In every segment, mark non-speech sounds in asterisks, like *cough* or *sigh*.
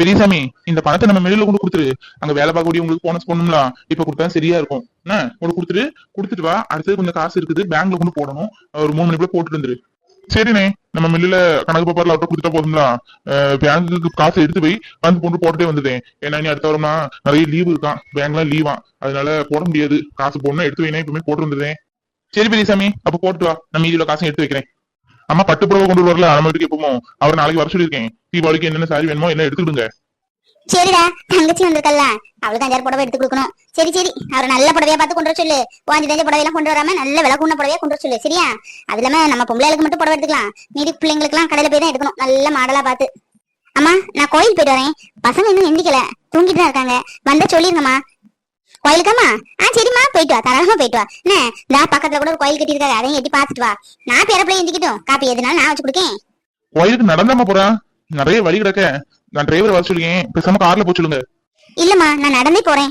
பெரியசாமி இந்த பணத்தை நம்ம மெடியில கொண்டு கொடுத்துரு. அங்க வேலை பார்க்கக்கூடிய உங்களுக்கு போனஸ் போடணும்ல. இப்ப கொடுத்தா சரியா இருக்கும். என்ன? கொண்டு கொடுத்துட்டு கொடுத்துட்டு வா. அடுத்தது கொஞ்சம் காசு இருக்குது. பேங்க்ல கொண்டு போடணும். ஒரு மூணு மணிக்குள்ள போட்டுட்டு வந்துரு. சரிண்ணே. நம்ம மில்லுல கணக்கு பேப்பர்ல அவர்கிட்ட கொடுத்துட்டா போதும்ல. பேங்க்குக்கு காசு எடுத்து போய் வந்து கொண்டு போட்டுட்டே வந்துட்டேன் ஏன்னா நீ அடுத்த வாரமா நிறைய லீவு இருக்கான். பேங்க்ல லீவா அதனால போட முடியாது. காசு போடணும் எடுத்து வைனா இப்பவுமே போட்டு வந்துடுறேன். சரி பெரியசாமி. அப்ப போட்டு வா. நம்ம மீதியில காசையும் எடுத்து வைக்கிறேன். அம்மா பட்டு புடவை கொண்டு வரல நம்ம வீட்டுக்கு எப்பவும். அவர் நாளைக்கு வர சொல்லியிருக்கேன். தீபாவளிக்கு என்னென்ன சாரி வேணுமோ எல்லாம் எடுத்துக்கிடுங்க சரிடா தங்கச்சி வந்திருக்கல அவளுக்கு அஞ்சாறு புடவை எடுத்து கொடுக்கணும். சரி சரி. அவர் நல்ல புடவையா பார்த்து கொண்டு வர சொல்லு. வாஞ்சி தெரிஞ்ச புடவையெல்லாம் கொண்டு வராம நல்ல விலை கூண்ண புடவையா கொண்டு வர சொல்லு. சரியா? அது இல்லாம நம்ம பொம்பளைகளுக்கு மட்டும் புடவை எடுத்துக்கலாம். மீதி பிள்ளைங்களுக்கு எல்லாம் கடையில போய் தான் எடுக்கணும். நல்ல மாடலா பார்த்து. அம்மா நான் கோயில் போயிட்டு வரேன். பசங்க இன்னும் எந்திக்கல. தூங்கிட்டு தான் இருக்காங்க. வந்தா சொல்லிருங்கம்மா. கோயிலுக்காமா ஆ சரிம்மா. போயிட்டு வா. தாராளமா போயிட்டு வா. என்ன? இந்த பக்கத்துல கூட ஒரு கோயில் கட்டியிருக்காரு. அதையும் எட்டி பார்த்துட்டு வா. நான் பேரப்பிள்ளை எந்திக்கிட்டோம். காப்பி எதுனாலும் நான் வச்சு கொடுக்கேன். கோயிலுக்கு நடந்தாம போறா? நிறைய வழி கிடக்க. நான் டிரைவர் வர சொல்லிருக்கேன். பேசாம கார்ல போய் சொல்லுங்க. இல்லம்மா நான் நடந்தே போறேன்.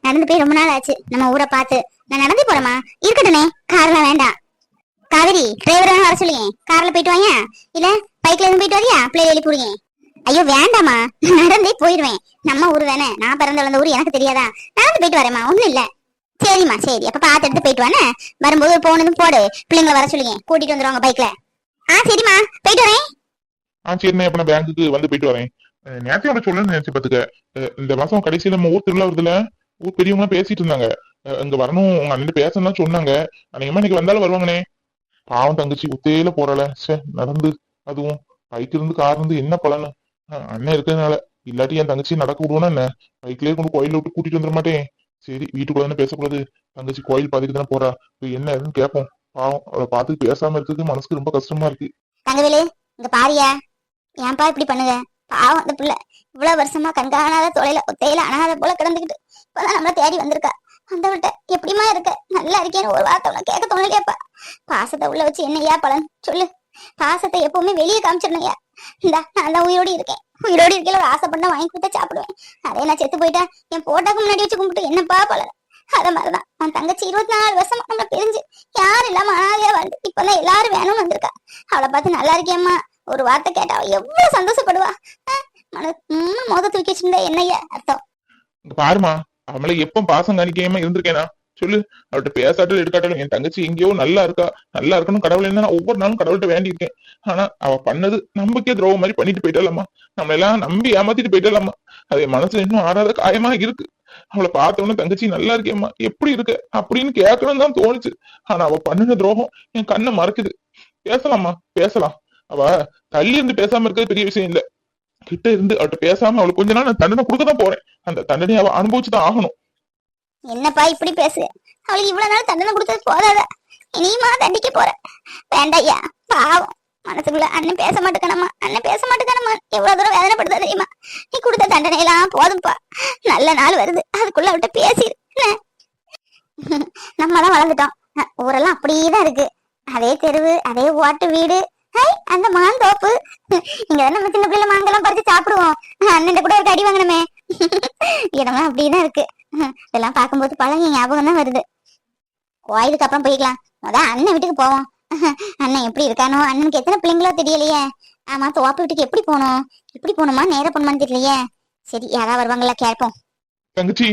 நடந்து போய் ரொம்ப நாள் ஆச்சு. நம்ம ஊரை பார்த்து. நான் நடந்தே போறேம்மா. இருக்கட்டுனே கார்ல வேண்டாம். காவேரி டிரைவர் வேணா வர சொல்லுங்க கார்ல போயிட்டு வாங்க இல்ல பைக்ல இருந்து போயிட்டு வரியா? பிள்ளை எழுப்பி விடுங்க. ஐயோ வேண்டாம்மா. நடந்தே போயிடுவேன். நம்ம ஊர் தானே. நான் பிறந்த வளர்ந்த ஊர் எனக்கு தெரியாதா? நடந்து போயிட்டு வரேம்மா. ஒண்ணும் இல்ல. சரிம்மா சரி. அப்ப பாத்து எடுத்து போயிட்டு வானே வரும்போது போனதும் போடு. பிள்ளைங்களை வர சொல்லுங்க. கூட்டிட்டு வந்துருவாங்க பைக்ல ஆ சரிம்மா. போயிட்டு வரேன். ஆ சரிண்ணே. அப்ப நான் பேங்க்குக்கு வந்து போயிட்டு வரேன். அஹ் நேத்து அவரை சொல்லணும்னு நினைச்சு பாத்துக்க. இந்த மாசம் கடைசியில நம்ம ஊர் திருவிழா வருதுல ஊர் பெரியவங்க பேசிட்டு இருந்தாங்க. அஹ் இங்க வரணும். உங்க அண்ணன் பேசணும்னு சொன்னாங்க. அன்னைக்கு இன்னைக்கு வந்தாலும் வருவாங்கண்ணே. பாவம் தங்கச்சி உத்தையில போறல சே நடந்து அதுவும் பைக் இருந்து கார் இருந்து என்ன பலனு? அண்ணன் இருக்கிறதுனால இல்லாட்டி என் தங்கச்சி நடக்க விடுவோன்னா என்ன? பைக்லயே கொண்டு கோயில விட்டு கூட்டிட்டு வந்துட மாட்டேன். சரி வீட்டுக்குள்ள தானே பேசக்கூடாது. தங்கச்சி கோயில் பாதிக்கு தானே போறா. போய் என்ன ஏதுன்னு கேட்போம். பாவம் அவளை பார்த்து பேசாம இருக்கிறது மனசுக்கு ரொம்ப கஷ்டமா இருக்கு. தங்கவேலு இங்க பாரியா. ஏன்பா இப்படி பண்ணுங்க பாவம் அந்த பிள்ளை இவ்வளவு வருஷமா கண்காணாத தொலைல ஒத்தையில அனாத போல கிடந்துக்கிட்டு இப்பதான் நம்மள தேடி வந்திருக்கா. அந்த விட்ட எப்படிமா இருக்க? நல்லா இருக்கேன்னு ஒரு வார்த்தை உனக்கு கேட்க தோணலையாப்பா? பாசத்தை உள்ள வச்சு என்னையா பலன்? சொல்லு. பாசத்தை எப்பவுமே வெளியே காமிச்சிடணும்யா இந்த நான் தான் உயிரோடு இருக்கேன். உயிரோடு இருக்கையில ஒரு ஆசைப்பட்டா வாங்கி கொடுத்தா சாப்பிடுவேன். அதே நான் செத்து போயிட்டேன். என் போட்டாக்கு முன்னாடி வச்சு கும்பிட்டு என்னப்பா பலன்? அத மாதிரிதான். நான் தங்கச்சி இருபத்தி நாலு வருஷமா நம்ம பிரிஞ்சு யாரும் இல்லாம அனாதையா வந்து இப்பதான் எல்லாரும் வேணும்னு வந்திருக்கா. அவளை பார்த்து நல்லா இருக்கேம்மா ஒரு வார்த்தை கேட்டா எவ்வளவு சந்தோஷப்படுவா. மன மோத தூக்கி வச்சிருந்தா என்னய்யா அர்த்தம்? பாருமா அவளை எப்ப பாசம் காணிக்காம இருந்திருக்கேனா? சொல்லு. அவள்கிட்ட பேசாட்டாலும் எடுக்காட்டாலும் என் தங்கச்சி எங்கேயோ நல்லா இருக்கா. நல்லா இருக்கணும். கடவுள் என்ன நான் ஒவ்வொரு நாளும் கடவுள்கிட்ட வேண்டியிருக்கேன். ஆனா அவ பண்ணது நம்பிக்கை துரோகம் மாதிரி பண்ணிட்டு போயிட்டாலாமா நம்ம எல்லாம் நம்பி ஏமாத்திட்டு போயிட்டாலாமா அது என் மனசுல இன்னும் ஆறாத காயமா இருக்கு. அவளை பார்த்த உடனே தங்கச்சி நல்லா இருக்கேம்மா எப்படி இருக்க? அப்படின்னு கேட்கணும் தான் தோணுச்சு. ஆனா அவ பண்ணின துரோகம் என் கண்ணை மறைக்குது. பேசலாமா பேசலாம். அவ தள்ளி இருந்து பேசாம இருக்கிறது பெரிய விஷயம் இல்ல. கிட்ட இருந்து அவட்ட பேசாம அவளுக்கு கொஞ்ச நாள் நான் தண்டனை கொடுக்க தான் போறேன். அந்த தண்டனையை அவ அனுபவிச்சுதான் ஆகணும். என்னப்பா இப்படி பேசு? அவளுக்கு இவ்வளவு நாள் தண்டனை கொடுத்தது போதாத. இனியுமா தண்டிக்க போற வேண்டாய்யா பாவம். மனசுக்குள்ள அண்ணன் பேச மாட்டேக்கணுமா அண்ணன் பேச மாட்டேக்கணுமா எவ்வளவு தூரம் வேதனைப்படுத்த தெரியுமா? நீ கொடுத்த தண்டனை எல்லாம் போதும்பா. நல்ல நாள் வருது. அதுக்குள்ள அவட்ட பேசிடு நம்ம தான் வளர்ந்துட்டோம். ஊரெல்லாம் அப்படியே தான் இருக்கு. அதே தெருவு அதே ஓட்டு வீடு. ஹை அந்த மாந்தோப்பு. இங்க நம்ம சின்ன பிள்ளைல மாங்கெல்லாம் பறிச்சு சாப்பிடுவோம். அண்ணன் கூட ஒரு அடி வாங்கணுமே. *laughs* இடம்லாம் அப்படிதான் இருக்கு. இதெல்லாம் பார்க்கும்போது பழகிய ஞாபகம் தான் வருது. கோயிலுக்கு அப்புறம் போய்க்கலாம். முத அண்ணன் வீட்டுக்கு போவோம். அண்ணன் எப்படி இருக்கானோ அண்ணனுக்கு எத்தனை பிள்ளைங்களோ தெரியலையே. ஆமா தோப்பு வீட்டுக்கு எப்படி போகணும்? எப்படி போகணுமா? நேரா போகணுமான்னு தெரியலையே. சரி யாராவது வருவாங்களா கேட்போம். தங்கச்சி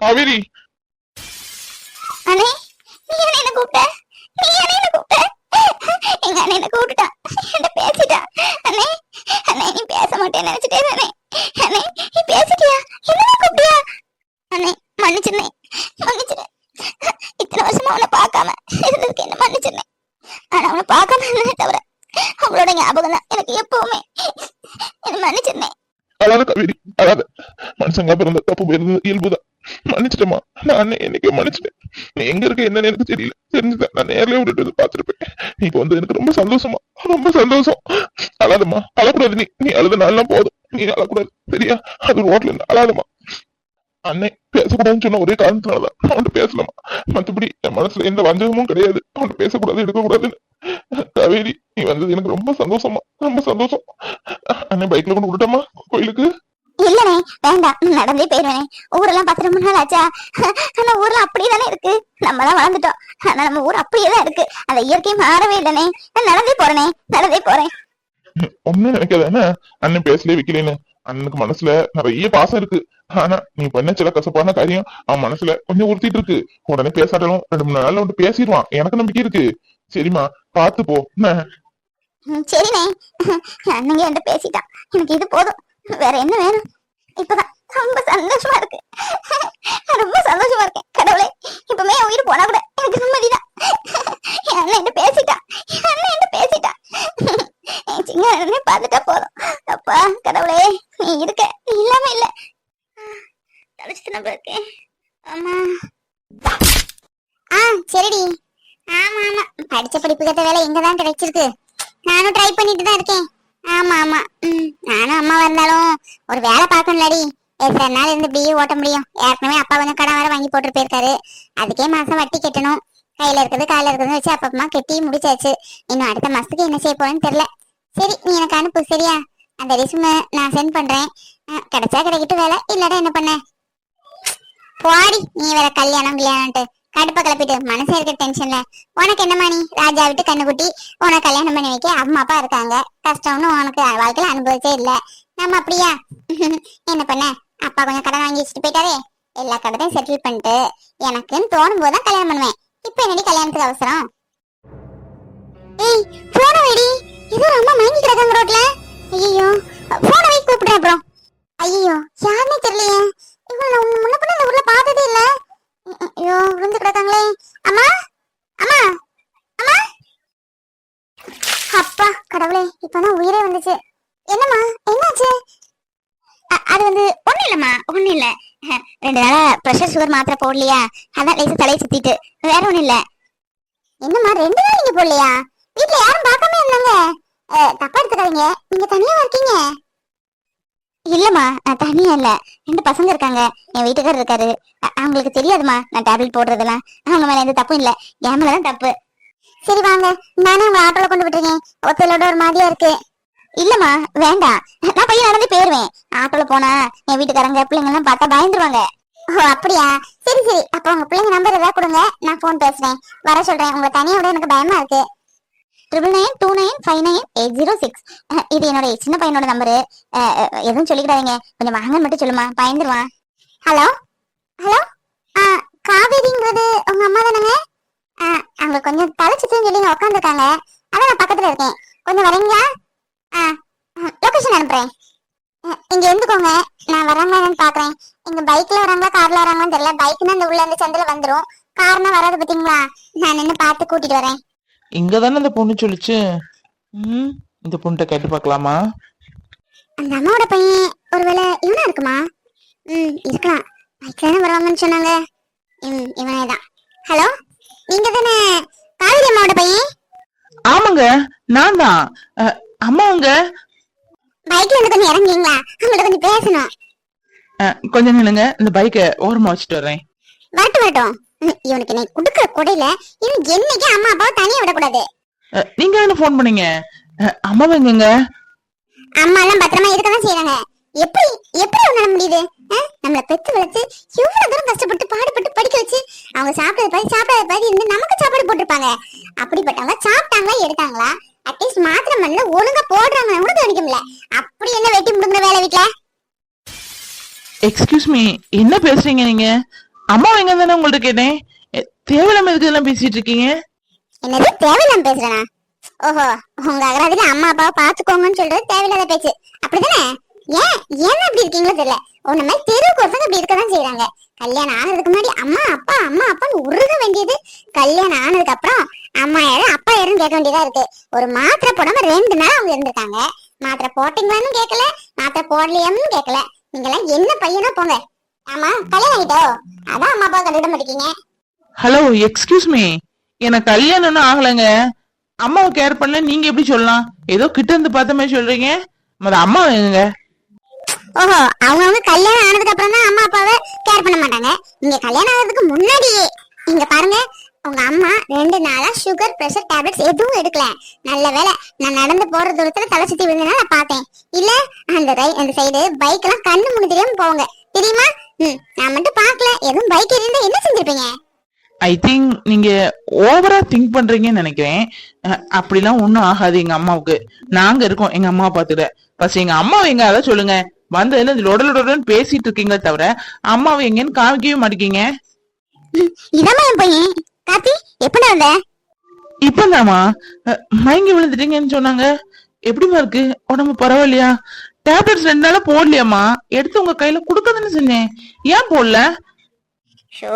காவேரி. அண்ணே நீ என்ன கூப்பிட்ட? நீ என்ன கூப்பிட்ட? எங்க அண்ணன் என்ன கூப்பிட்டுட்டான். என்ன பேசிட்டான். அண்ணே அண்ணே நீ பேச மாட்டேன்னு நினைச்சிட்டே அண்ணே அண்ணே நீ பேசிட்டியா என்ன கூப்பிட்டியா அண்ணே மன்னிச்சிருந்தேன் மன்னிச்சிருந்தேன் இத்தனை வருஷமா அவனை பார்க்காம இருந்ததுக்கு என்ன மன்னிச்சிருந்தேன் ஆனா அவனை பார்க்காம இருந்ததே தவிர அவளோட ஞாபகம் தான் எனக்கு எப்பவுமே என்ன மன்னிச்சிருந்தேன் அழாத காவேரி மனுஷங்களா பிறந்த தப்பு போயிருந்தது. இயல்புதான். மன்னிச்சிட்டேமா நான் அண்ணன் என்னைக்கு மன்னிச்சிட்டேன். நீ எங்க இருக்க என்னன்னு எனக்கு தெரியல. தெரிஞ்சுதான். நான் நேர்லயே விட்டுட்டு வந்து பாத்துருப்பேன் நீ இப்ப வந்து எனக்கு ரொம்ப சந்தோஷமா. ரொம்ப சந்தோஷம். அழாதம்மா. அழக்கூடாது நீ. நீ அழுத நாள்லாம் போதும். நீ அழக்கூடாது. சரியா? அது ரோட்ல இருந்து அழாதம்மா. அண்ணே பேசக்கூடாதுன்னு சொன்ன ஒரே காரணத்தினாலதான். அவன்கிட்ட பேசலாமா மத்தபடி என் மனசுல எந்த வஞ்சகமும் கிடையாது. அவன்கிட்ட பேசக்கூடாது எடுக்கக்கூடாதுன்னு. காவேரி நீ வந்தது எனக்கு ரொம்ப சந்தோஷமா ரொம்ப சந்தோஷம். அண்ணன் பைக்ல கொண்டு விட்டுட்டோமா கோயிலுக்கு. இல்லனே வேண்டாம் நடந்தே போயிருவேனே. ஊரெல்லாம் பத்து ரொம்ப நாள் ஆச்சா ஆனா ஊர்ல அப்படியே தானே இருக்கு. நம்ம தான் வளர்ந்துட்டோம். ஆனா நம்ம ஊர் அப்படியே தான் இருக்கு. அந்த இயற்கை மாறவே இல்லனே. நான் நடந்தே போறேனே நடந்தே போறேன். ஒண்ணும் நினைக்காத என்ன அண்ணன் பேசலே வைக்கலன்னு. அண்ணனுக்கு மனசுல நிறைய பாசம் இருக்கு. ஆனா நீ பண்ண சில கசப்பான காரியம் அவன் மனசுல கொஞ்சம் உறுத்திட்டு இருக்கு. உடனே பேசாட்டாலும் ரெண்டு மூணு நாள்ல வந்து பேசிடுவான். எனக்கு நம்பிக்கை இருக்கு. சரிம்மா பாத்து போ. சரிண்ணே. அண்ணங்க என்கிட்ட பேசிட்டான். எனக்கு இது போதும். வேற என்ன வேணும்? இப்பதான் ரொம்ப சந்தோஷமா இருக்கு. ரொம்ப சந்தோஷமா இருக்கேன். கடவுளே இப்பமே என் உயிர் போனா கூட எனக்கு நிம்மதிதான். என் அண்ணன் என்ன பேசிட்டான் அண்ணன் என்ன பேசிட்டான் என் சின்ன அண்ணனே பார்த்துட்டா போதும். அப்பா கடவுளே நீ இருக்க. நீ இல்லாம இல்ல. தொலைச்சிட்டு நம்ம இருக்கேன். ஆமா ஆ சரிடி. ஆமா ஆமா. படிச்ச படிப்பு கத்த வேலை இங்கதான் கிடைச்சிருக்கு நானும் ட்ரை பண்ணிட்டு தான் இருக்கேன் ஆமா ஆமா ம் நானும் அம்மா வந்தாலும் ஒரு வேலை பார்க்கணும்லடி. எத்தனை நாள் இருந்து இப்படியே ஓட்ட முடியும்? ஏற்கனவே அப்பா கொஞ்சம் கடன் வேற வாங்கி போட்டு போயிருக்காரு அதுக்கே மாசம் வட்டி கட்டணும். கையில இருக்கிறது காலில் இருக்கிறது வச்சு அப்பப்பமா கட்டி முடிச்சாச்சு. இன்னும் அடுத்த மாசத்துக்கு என்ன செய்ய போறேன்னு தெரியல. சரி நீ எனக்கு அனுப்பு சரியா? அந்த ரெசுமை நான் சென்ட் பண்றேன். கிடைச்சா கிடைக்கிட்டு வேலை. இல்லாட்டா என்ன பண்ண? போடி நீ வேற கல்யாணம் கல்யாணம்ட்டு கடுப்ப கிளப்பிட்டு மனசே இருக்க டென்ஷன்ல உனக்கு என்னமா நீ? ராஜா விட்டு கண்ணுக்குட்டி உனக்கு கல்யாணம் பண்ணி வைக்க அம்மா அப்பா இருக்காங்க. கஷ்டம்னு உனக்கு வாழ்க்கையில அனுபவிச்சே இல்ல. நம்ம அப்படியா? *laughs* என்ன பண்ண? அப்பா கொஞ்சம் கடன் வாங்கி வச்சுட்டு போயிட்டாரே. எல்லா கடத்தையும் செட்டில் பண்ணிட்டு எனக்குன்னு தோணும் போதுதான் கல்யாணம் பண்ணுவேன். இப்ப என்னடி கல்யாணத்துக்கு அவசரம்? ஏய் போன வைடி. இது ரொம்ப மயங்கி கிடக்காங்க ரோட்ல ஐயோ போன வை கூப்பிடுறேன் அப்புறம் ஐயோ யாருன்னே தெரியலையே இவங்க நான் உன்னை முன்ன பின்ன இந்த ஊர்ல பார்த்ததே இல்ல ஐயோ விழுந்து கிடக்காங்களே அம்மா அம்மா அம்மா அப்பா கடவுளே இப்பதான் உயிரே வந்துச்சு என்னம்மா என்னாச்சு அ- அது வந்து ஒண்ணு இல்லம்மா ஒண்ணு இல்ல ரெண்டு நாளா பிரஷர் சுகர் மாத்திரை போடலையா? அதான் லேசா தலையை சுத்திட்டு. வேற ஒண்ணு இல்ல. என்னம்மா ரெண்டு நாள் நீங்க போடலையா? வீட்டுல யாரும் பார்க்காம இருந்தாங்க. தப்பா எடுத்துக்காதீங்க. நீங்க தனியா இருக்கீங்க. இல்லம்மா நான் தனியா இல்ல. ரெண்டு பசங்க இருக்காங்க. என் வீட்டுக்காரர் இருக்காரு. அவங்களுக்கு தெரியாதுமா நான் டேப்லெட் போடுறதெல்லாம். அவங்க மேல எந்த தப்பும் இல்ல. என் மேலதான் தப்பு. சரி வாங்க. நானே உங்க ஆட்டோல கொண்டு விட்டுருக்கேன் ஒத்தலோட ஒரு மாதிரியா இருக்கு. இல்லம்மா வேண்டாம் நான் பையன் நடந்து போயிருவேன். ஆட்டோல போனா என் வீட்டுக்காரங்க பிள்ளைங்க எல்லாம் பார்த்தா பயந்துருவாங்க. ஓ அப்படியா? சரி சரி. அப்ப உங்க பிள்ளைங்க நம்பர் ஏதாவது கொடுங்க. நான் ஃபோன் பேசுறேன். வர சொல்றேன். உங்க தனியா விட எனக்கு பயமா இருக்கு. Triple nine two nine five nine eight zero six இது என்னோட சின்ன பையனோட நம்பரு எதுவும் சொல்லிக்கிடாதீங்க. கொஞ்சம் வாங்க மட்டும் சொல்லுமா. பயந்துருவான். ஹலோ? ஹலோ? ஆ காவேரிங்கிறது உங்க அம்மா தானேங்க? ஆ, அவங்க கொஞ்சம் தலைச்சிட்டுன்னு சொல்லி உட்காந்துருக்காங்க அதான் நான் பக்கத்துல இருக்கேன். கொஞ்சம் வரீங்களா? லொகேஷன் அனுப்புறேன். இங்க இருந்துக்கோங்க. நான் வராங்களான்னு பாக்குறேன். இங்க பைக்ல வராங்களா கார்ல வராங்களான்னு தெரியல. பைக்னா இந்த உள்ள இருந்து சந்தில வந்துரும். கார்னா வராது பாத்தீங்களா? நான் நின்னு பார்த்து கூட்டிட்டு வரேன். இங்க தானே இந்த பொண்ணு சொல்லுச்சு? ம் இந்த பொண்ணுகிட்ட கேட்டு பார்க்கலாமா? அந்த அம்மாவோட பையன் ஒருவேளை இவனா இருக்குமா? ம் இருக்கலாம். பைக்ல தானே வருவாங்கன்னு சொன்னாங்க. ம் இவனே தான். ஹலோ நீங்க தானே காவேரி அம்மாவோட பையன்? ஆமாங்க நான் தான். அஹ், அம்மாவுங்க பைக்ல இருந்து கொஞ்சம் இறங்குறீங்களா உங்கள்ட்ட கொஞ்சம் பேசணும். அஹ், கொஞ்சம் நில்லுங்க. இந்த பைக்கை ஓரமா வச்சுட்டு வர்றேன். வரட்டும் வரட்டும். இவனுக்கு நீ குடுக்குற கொடையில இவன் என்னைக்கு அம்மா அப்பாவை தனியா விடக்கூடாது. நீங்க என்ன ஃபோன் பண்ணீங்க? அஹ், அம்மாவை எங்கங்க? அம்மா எல்லாம் பத்திரமா இருக்கதான் செய்யறாங்க எப்படி எப்படி உன்னால முடியுது? நம்மள பெத்து வளர்த்து எவ்வளவு தூரம் கஷ்டப்பட்டு பாடுபட்டு படிக்க வச்சு அவங்க சாப்பிடறது பாதி சாப்பிடாத பாதி இருந்து நமக்கு சாப்பாடு போட்டிருப்பாங்க. அப்படிப்பட்டவங்க சாப்பிட்டாங்களா எடுத்தாங்களா? அட்லீஸ்ட் மாத்திரை மண்ணில ஒழுங்கா போடுறாங்க. கூட கவனிக்க முடியல அப்படி என்ன வெட்டி முடுங்குற வேலை வீட்டுல எக்ஸ்கியூஸ் மீ என்ன பேசுறீங்க நீங்க? அம்மாவை எங்க தானே உங்கள்ட்ட கேட்டேன்? தேவையில்லாம எதுக்கு இதெல்லாம் பேசிட்டு இருக்கீங்க? என்னது தேவையில்லாம பேசுறேனா? ஓஹோ உங்க அகராதில அம்மா அப்பாவை பாத்துக்கோங்கன்னு சொல்றது தேவையில்லாத பேச்சு. அப்படிதானே ஏன் ஏன் அப்படி இருக்கீங்களோ தெரியல. உன்ன மாதிரி தெருவுக்கு ஒருத்தங்க அப்படி இருக்கதான் செய்யறாங்க கல்யாணம் ஆனதுக்கு முன்னாடி அம்மா அப்பா அம்மா அப்பான்னு உருக வேண்டியது கல்யாணம் ஆனதுக்கு அப்புறம் அம்மா யாரும் அப்பா யாரும் கேட்க வேண்டியதா இருக்கு. ஒரு மாத்திரை போடாம ரெண்டு நாள் அவங்க இருந்திருக்காங்க. மாத்திரை போட்டீங்களான்னு கேட்கல மாத்திரை போடலையான்னு கேட்கல. நீங்க எல்லாம் என்ன பையனா போங்க. ஆமா கல்யாணம் ஆகிட்டோ அதான் அம்மா அப்பா கண்டுவிட மாட்டேங்க. ஹலோ எக்ஸ்கியூஸ் மீ எனக்கு கல்யாணம்னு ஆகலைங்க. அம்மாவை கேர் பண்ணல நீங்க எப்படி சொல்லலாம்? ஏதோ கிட்ட இருந்து பார்த்த மாதிரி சொல்றீங்க. அம்மா எங்க ஓஹோ அவங்க கல்யாணம் ஆனதுக்கு அப்புறம் தான் அம்மா அப்பாவை கேர் பண்ண மாட்டாங்க. நீங்க கல்யாணம் ஆகிறதுக்கு முன்னாடியே இங்க பாருங்க உங்க அம்மா ரெண்டு நாளா சுகர் பிரஷர் டேப்லெட்ஸ் எதுவும் எடுக்கல. நல்ல வேளை நான் நடந்து போற தூரத்துல தலை சுத்தி விழுந்தனால நான் பார்த்தேன். இல்ல அந்த ரை அந்த சைடு பைக் எல்லாம் கண்ணு முன்னு தெரியாம போவாங்க. தெரியுமா? ம் நான் மட்டும் பார்க்கல. எதுவும் பைக் இருந்தா என்ன செஞ்சிருப்பீங்க? ஐ திங்க் நீங்க ஓவரா திங்க் பண்றீங்கன்னு நினைக்கிறேன். அப்படிலாம் ஒன்றும் ஆகாது எங்க அம்மாவுக்கு. நாங்க இருக்கோம் எங்க அம்மா பாத்துட ஃபர்ஸ்ட் எங்க அம்மா எங்க அதை சொல்லுங்க. வந்து என்ன லொடலொடன்னு பேசிட்டு இருக்கீங்களே தவிர அம்மாவை எங்கன்னு காமிக்கவே மாட்டேங்க இதம்மா என் பையன் கார்த்தி எப்படி வந்த இப்பதாமா மயங்கி விழுந்துட்டீங்கன்னு சொன்னாங்க. எப்படிமா இருக்கு? உடம்பு பரவாயில்லையா? டேப்லெட்ஸ் ரெண்டு நாளா போடலையாம்மா. எடுத்து உங்க கையில கொடுக்கதானே சொன்னேன். ஏன் போடல? ஷோ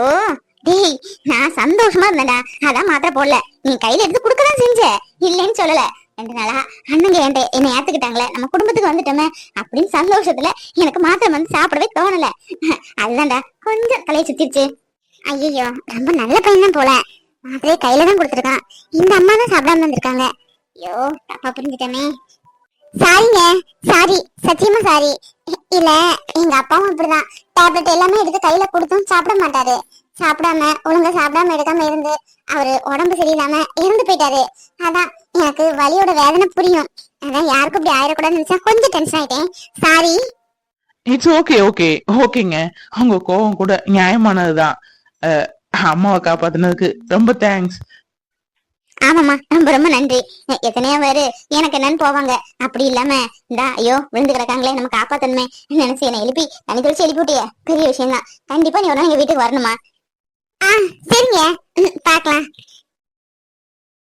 டேய் நான் சந்தோஷமா இருந்தேன்டா. அதான் மாத்திரை போடல. நீ கையில எடுத்து கொடுக்கதான் செஞ்ச. இல்லைன்னு சொல்லல. ரெண்டு நாளா அண்ணங்க என்கிட்ட என்னை ஏத்துக்கிட்டாங்களே? நம்ம குடும்பத்துக்கு வந்துட்டோமே. அப்படின்னு சந்தோஷத்துல எனக்கு மாத்திரம் வந்து சாப்பிடவே தோணல. அதுதான்டா கொஞ்சம் தலையை சுத்திருச்சு ஐயோ ரொம்ப நல்ல பையன் தான் போல. மாத்திரையை கையில தான் கொடுத்துருக்கான். இந்த அம்மா தான் சாப்பிடாம வந்திருக்காங்க ஐயோ தப்பா புரிஞ்சுட்டமே. சாரிங்க சாரி சத்தியமா சாரி இல்ல எங்க அப்பாவும் அப்படிதான். டேப்லெட் எல்லாமே எடுத்து கையில கொடுத்தும் சாப்பிட மாட்டாரு. சாப்பிடாம ஒழுங்கா சாப்பிடாம எடுக்காம இருந்து அவரு உடம்பு சரியில்லாம இருந்து போயிட்டாரு. அதான் எனக்கு வலியோட வேதனை புரியும். அதான் யாருக்கும் இப்படி ஆயிடக்கூடாதுன்னு நினைச்சா கொஞ்சம் டென்ஷன் ஆயிட்டேன். சாரி இட்ஸ் ஓகே ஓகே ஓகேங்க. அவங்க கோவம் கூட நியாயமானதுதான். அம்மாவை காப்பாத்துனதுக்கு ரொம்ப தேங்க்ஸ் ஆமாம்மா. ரொம்ப ரொம்ப நன்றி. எத்தனையோ பேரு எனக்கு என்னன்னு போவாங்க. அப்படி இல்லாம இந்தா ஐயோ விழுந்து கிடக்காங்களே நம்ம காப்பாத்தணுமே நினைச்சு என்னை எழுப்பி தண்ணி தெளிச்சு எழுப்பி விட்டியே. பெரிய விஷயம் தான் கண்டிப்பா நீ ஒரு நாள் எங்க வீட்டுக்கு வரணுமா ஆ சரிங்க. ம், பார்க்கலாம்.